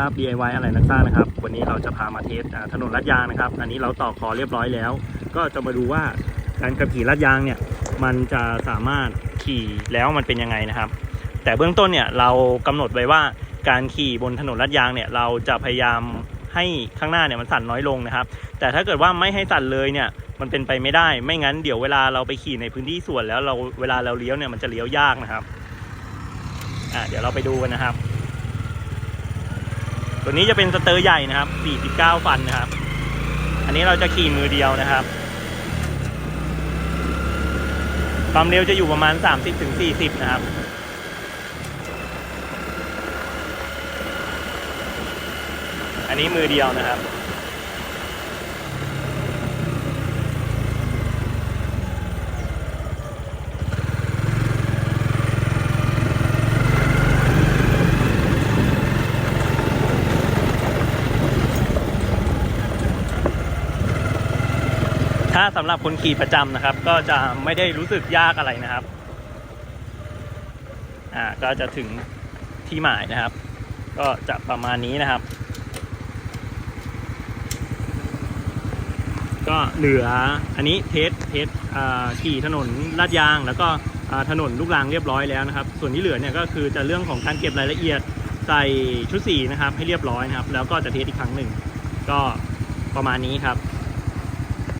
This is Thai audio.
ครับ DIY อะไรนักสร้างนะครับ วันนี้เราจะพามาเทสถนนลาดยางนะครับ อันนี้เราต่อคอเรียบร้อยแล้ว ก็จะมาดูว่าการขับขี่ลาดยางเนี่ย มันจะสามารถขี่แล้วมันเป็นยังไงนะครับ แต่เบื้องต้นเนี่ยเรากำหนดไว้ว่าการขี่บนถนนลาดยางเนี่ย เราจะพยายามให้ข้างหน้าเนี่ยมันสั่นน้อยลงนะครับ แต่ถ้าเกิดว่าไม่ให้สั่นเลยเนี่ย มันเป็นไปไม่ได้ ไม่งั้นเดี๋ยวเวลาเราไปขี่ในพื้นที่ส่วนแล้วเราเวลาเราเลี้ยวเนี่ยมันจะเลี้ยวยากนะครับ อ่าเดี๋ยวเราไปดูกันนะครับ ตัวนี้จะเป็นสเตอร์ใหญ่นะครับ 49 ฟันนะครับ อันนี้เราจะขี่มือเดียวนะครับ ความเร็วจะอยู่ประมาณ 30-40 นะครับอันนี้มือเดียวนะครับ ถ้าสำหรับคนขี่ประจำนะครับ ก็จะไม่ได้รู้สึกยากอะไรนะครับ อ่าก็จะถึงที่หมายนะครับ ก็จะประมาณนี้นะครับ ก็เหลืออันนี้เทสเทสขี่ถนนลาดยาง แล้วก็ถนนลูกรางเรียบร้อยแล้วนะครับ ส่วนที่เหลือเนี่ยก็คือจะเรื่องของการเก็บรายละเอียดใส่ชุดสีนะครับให้เรียบร้อยนะครับ แล้วก็จะเทสอีกครั้งหนึ่ง ก็ประมาณนี้ครับ